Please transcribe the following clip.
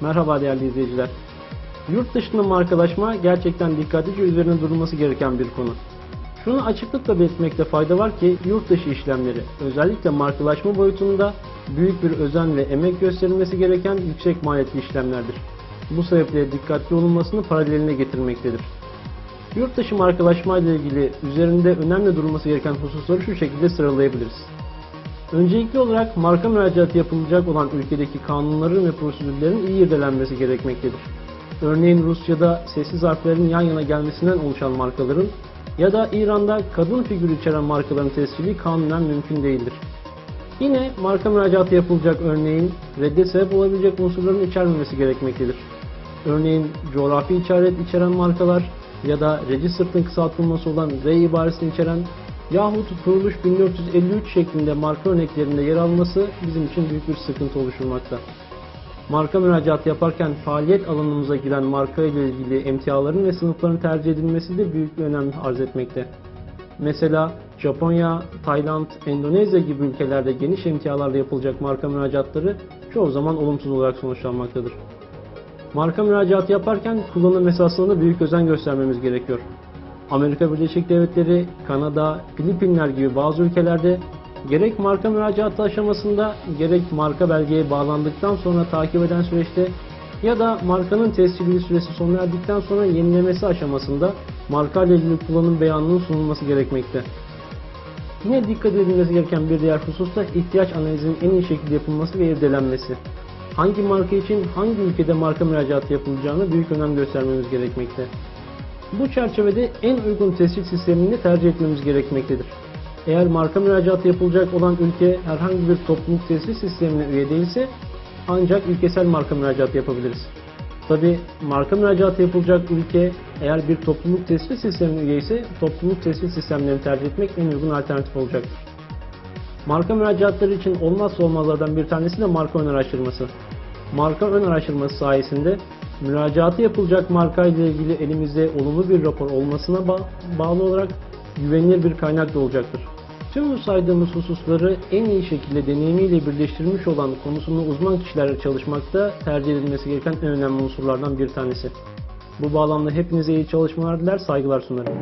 Merhaba değerli izleyiciler. Yurt dışında markalaşma gerçekten dikkatlice üzerine durulması gereken bir konu. Şunu açıklıkla belirtmekte fayda var ki yurt dışı işlemleri özellikle markalaşma boyutunda büyük bir özen ve emek gösterilmesi gereken yüksek maliyetli işlemlerdir. Bu sebeple dikkatli olunmasını paraleline getirmektedir. Yurt dışı markalaşma ile ilgili üzerinde önemli durulması gereken hususları şu şekilde sıralayabiliriz. Öncelikli olarak marka müracaatı yapılacak olan ülkedeki kanunların ve prosedürlerin iyi irdelenmesi gerekmektedir. Örneğin Rusya'da sessiz harflerin yan yana gelmesinden oluşan markaların ya da İran'da kadın figürü içeren markaların tescili kanunen mümkün değildir. Yine marka müracaatı yapılacak örneğin redde sebep olabilecek unsurların içermemesi gerekmektedir. Örneğin coğrafi işaret içeren markalar ya da register'ın kısaltılması olan R ibaresini içeren yahut kuruluş 1453 şeklinde marka örneklerinde yer alması bizim için büyük bir sıkıntı oluşturmakta. Marka müracaatı yaparken faaliyet alanımıza giren marka ile ilgili emtiaların ve sınıfların tercih edilmesi de büyük bir önem arz etmekte. Mesela Japonya, Tayland, Endonezya gibi ülkelerde geniş emtialarla yapılacak marka müracaatları çoğu zaman olumsuz olarak sonuçlanmaktadır. Marka müracaatı yaparken kullanım esasına da büyük özen göstermemiz gerekiyor. Amerika Birleşik Devletleri, Kanada, Filipinler gibi bazı ülkelerde gerek marka müracaatı aşamasında gerek marka belgeye bağlandıktan sonra takip eden süreçte ya da markanın tescilli süresi sona erdikten sonra yenilemesi aşamasında marka ile ilgili kullanım beyanının sunulması gerekmekte. Yine dikkat edilmesi gereken bir diğer husus da ihtiyaç analizinin en iyi şekilde yapılması ve irdelenmesi. Hangi marka için hangi ülkede marka müracaatı yapılacağını büyük önem göstermemiz gerekmekte. Bu çerçevede en uygun tescil sistemini tercih etmemiz gerekmektedir. Eğer marka müracaatı yapılacak olan ülke herhangi bir topluluk tescil sistemine üye değilse ancak ülkesel marka müracaatı yapabiliriz. Tabi marka müracaatı yapılacak ülke eğer bir topluluk tescil sistemine üye ise topluluk tescil sistemlerini tercih etmek en uygun alternatif olacaktır. Marka müracaatları için olmazsa olmazlardan bir tanesi de marka ön araştırması. Marka ön araştırması sayesinde müracaatı yapılacak marka ile ilgili elimizde olumlu bir rapor olmasına ba- bağlı olarak güvenilir bir kaynak da olacaktır. Tüm bu saydığımız hususları en iyi şekilde deneyimiyle birleştirilmiş olan konusunda uzman kişilerle çalışmakta tercih edilmesi gereken en önemli unsurlardan bir tanesi. Bu bağlamda hepinize iyi çalışmalar diler, saygılar sunarım.